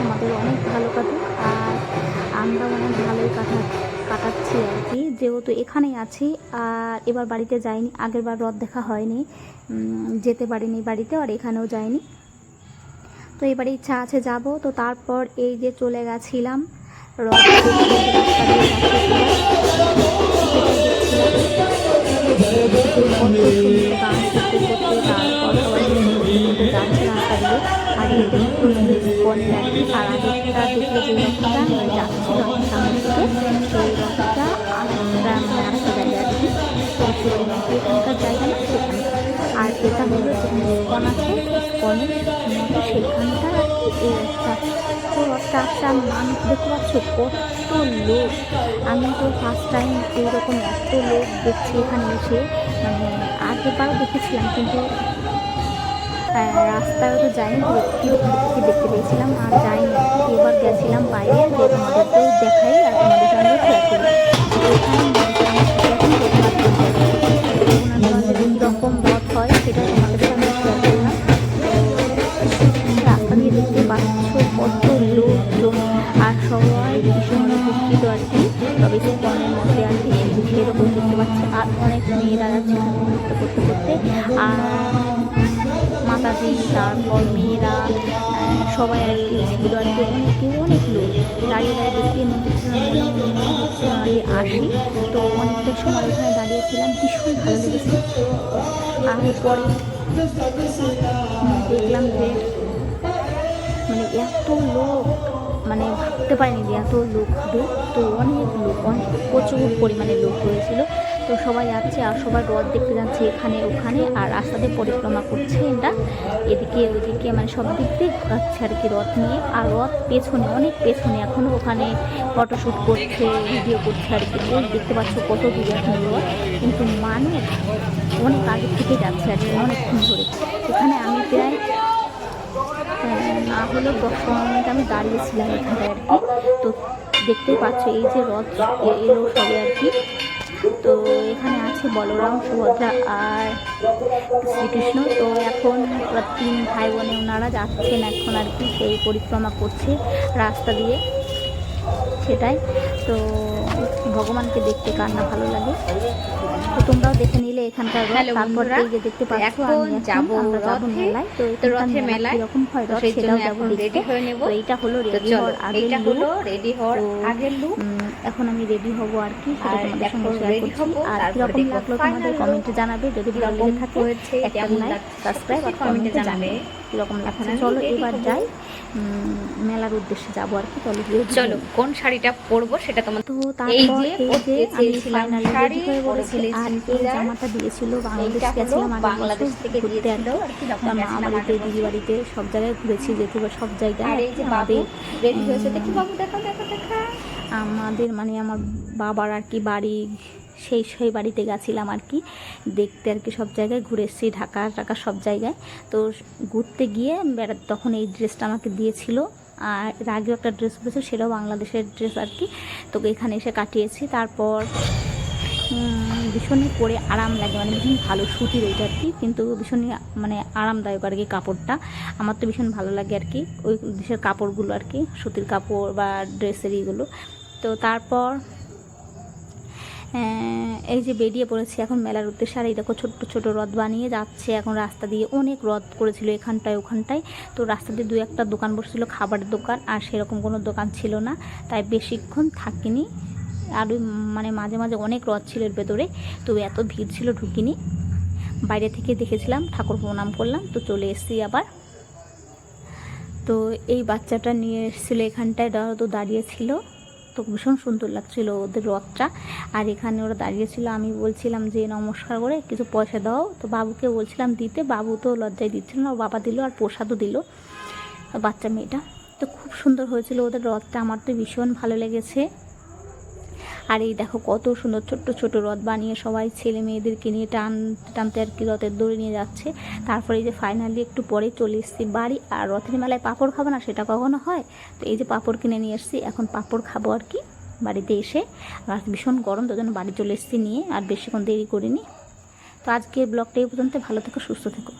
তোমাদের অনেক ভালো কাটুক আর আমরাও অনেক ভালোই কাটা, কাটাচ্ছি আর কি। যেহেতু এখানেই আছি, আর এবার বাড়িতে যাইনি, আগের বার রথ দেখা হয়নি যেতে পারিনি বাড়িতে আর এখানেও যাইনি। তো এবারে ইচ্ছা আছে যাব, তো তারপর এই যে চলে গেছিলাম, রথ আর এতে কনে আর কি আর আগেরটা যে রথটা যাচ্ছিল আমার সামনে থেকে সেই আরেকটা মানে আরেকটা জায়গা আর কি তো সেই এখানকার জায়গা না সেখানে আর এটা হলো যেখানে স্কন আছে স্কনের মতো সেখানটা আর কি এই রথটা তো আমি মানুষ দেখতে পাচ্ছ কত লোক আমি তো ফার্স্ট টাইম এইরকম এত লোক দেখছি এখানে এসে মানে আগেরবারও দেখেছিলাম, কিন্তু রাস্তায় তো যাইনি তো একটু ওখান থেকে দেখতে পেয়েছিলাম, আর যাইনি। এবার গেছিলাম বাইরে, যে তোমাদেরকেও দেখাই আর তোমাদের সঙ্গে মাতাজি তারপর মেয়েরা সবাই আর কি ছিল আর কি অনেকে, অনেক লোক দাঁড়িয়ে দাঁড়িয়ে দেখতে আসি। তো অনেকটা সময় ওখানে দাঁড়িয়েছিলাম, ভীষণ ভালো লেগেছে। আর পরে দেখলাম যে মানে এত লোক মানে ভাবতে পারিনি যে এত লোক হবে। তো অনেক লোক, অনেক প্রচুর পরিমাণে লোক হয়েছিল তো সবাই যাচ্ছে আর সবাই রথ দেখতে যাচ্ছে এখানে, ওখানে আর রাস্তাতে পরিক্রমা করছে এটা এদিকে ওইদিকে মানে সব দিক দিয়ে ঘোরাচ্ছে আর কি রথ নিয়ে। আর রথ পেছনে, অনেক পেছনে এখনও ওখানে ফটোশ্যুট করছে, ভিডিও করছে আর কি। দেখতে পাচ্ছ কত দূরে এখন রথ। কিন্তু মানুষ অনেক আগে থেকে যাচ্ছে আর কি, অনেকক্ষণ ধরে। এখানে আমি প্রায় না হলেও দশ পনেরো মিনিট আমি দাঁড়িয়েছিলাম এখানে আর কি। তো দেখতেই পাচ্ছ এই যে রথ এলো সবে আর কি। তো এখানে আছে বলরাম, সুভদ্রা আর শ্রীকৃষ্ণ। তো এখন তিন ভাই বোনে ওনারা যাচ্ছেন এখন আর কি, সেই পরিক্রমা করছে রাস্তা দিয়ে। সেটাই। তো ভগবানকে দেখতে কার না ভালো লাগে। তো তোমরাও দেখে নিলে এখানকার তারপর এই যে দেখতে পাচ্ছ আমি যাব যাব মেলায়। তো রথের মেলা মেলায়। কীরকম হয় রথ সেটাও যাব রেডি হয়ে নেব। তো এইটা হলো রেডি হওয়ার এইটা look। হলো রেডি হওয়ার আগের লুক এখন আমি রেডি হব আর কি সেটা তোমাদের সঙ্গে শেয়ার করছি। আর কীরকম লাগল তোমাদের কমেন্টে জানাবে। যদি ভালো লেগে থাকে একটা লাইক সাবস্ক্রাইব আর কমেন্টে জানাবে। কীরকম লাগছে? চলো এবার যাই। মেলার উদ্দেশ্যে যাব আর কি চলো চলো কোন শাড়িটা পরবো সেটা তোমার তো তারপর এই যে আমি ফাইনালি রেডি হয়ে পরে আর এই জামাটা দিয়েছিল বাংলাদেশ গেছিলাম বাংলাদেশ থেকে ঘুরতে তা মা বাড়িতে দিদি বাড়িতে সব জায়গায় ঘুরেছি যেহেতু সব জায়গায় আর আর এই যে বাবু রেডি হয়েছে দেখি বাবু দেখা দেখা দেখা। আমাদের মানে আমার বাবার আর কি বাড়ি সেই সেই বাড়িতে গেছিলাম আর কি। দেখতে আর কি সব জায়গায়, ঘুরে এসেছি ঢাকা ঢাকা সব জায়গায়। তো ঘুরতে গিয়ে বেড়া, তখন এই ড্রেসটা আমাকে দিয়েছিল। আর এর আগেও একটা ড্রেস পরেছিল সেটাও বাংলাদেশের ড্রেস আর কি। তো এখানে এসে কাটিয়েছি। তারপর ভীষণই পরে আরাম লাগে মানে ভীষণ ভালো সুতির ওইটা আর কি। কিন্তু ভীষণই মানে আরামদায়ক আর কি কাপড়টা। আমার তো ভীষণ ভালো লাগে আর কি, ওই দেশের কাপড়গুলো আর কি, সুতির কাপড় বা ড্রেসের ইগুলো তো তারপর এই যে বেরিয়ে পড়েছি এখন মেলার উদ্দেশ্যে, আর এই দেখো ছোট্ট ছোট রথ বানিয়ে যাচ্ছে। এখন রাস্তা দিয়ে অনেক রথ করেছিল এখানটায় ওখানটায়। তো রাস্তা দিয়ে দু একটা দোকান বসছিল খাবারের দোকান, আর সেরকম কোনো দোকান ছিল না। তাই বেশিক্ষণ থাকিনি। আর মানে মাঝে মাঝে অনেক রথ ছিল এর ভেতরে। তো এত ভিড় ছিল, ঢুকিনি। বাইরে থেকে দেখেছিলাম, ঠাকুর প্রণাম করলাম, তো চলে এসেছি আবার। তো এই বাচ্চাটা নিয়ে এসেছিল এখানটায় তো দাঁড়িয়েছিল তো ভীষণ সুন্দর লাগছিল ওদের রথটা। আর এখানে ওরা দাঁড়িয়েছিল আমি বলছিলাম যে, নমস্কার করে কিছু পয়সা দাও। তো বাবুকে বলছিলাম, দিতে। বাবু তো লজ্জায় দিচ্ছিল না বাবা দিল আর প্রসাদও দিল, বাচ্চা মেয়েটা। তো খুব সুন্দর হয়েছিল ওদের রথটা, আমার তো ভীষণ ভালো লেগেছে। আর এই দেখো কত সুন্দর ছোট্ট ছোট রথ বানিয়ে সবাই ছেলে মেয়েদেরকে নিয়ে টান টানতে আর কি রথের দড়ি নিয়ে যাচ্ছে। তারপরে এই যে ফাইনালি একটু পরে চলে এসেছি বাড়ি। আর রথের মেলায় পাঁপড় খাব না সেটা কখনো হয়? তো এই যে পাঁপড় কিনে নিয়ে এসেছি, এখন পাঁপড় খাব আর কি বাড়িতে এসে। আর ভীষণ গরম তো বাড়ি চলে এসেছি নিয়ে, আর বেশিক্ষণ দেরি করিনি। তো আজকের ব্লগটা এই পর্যন্ত, ভালো থেকো, সুস্থ থেকো।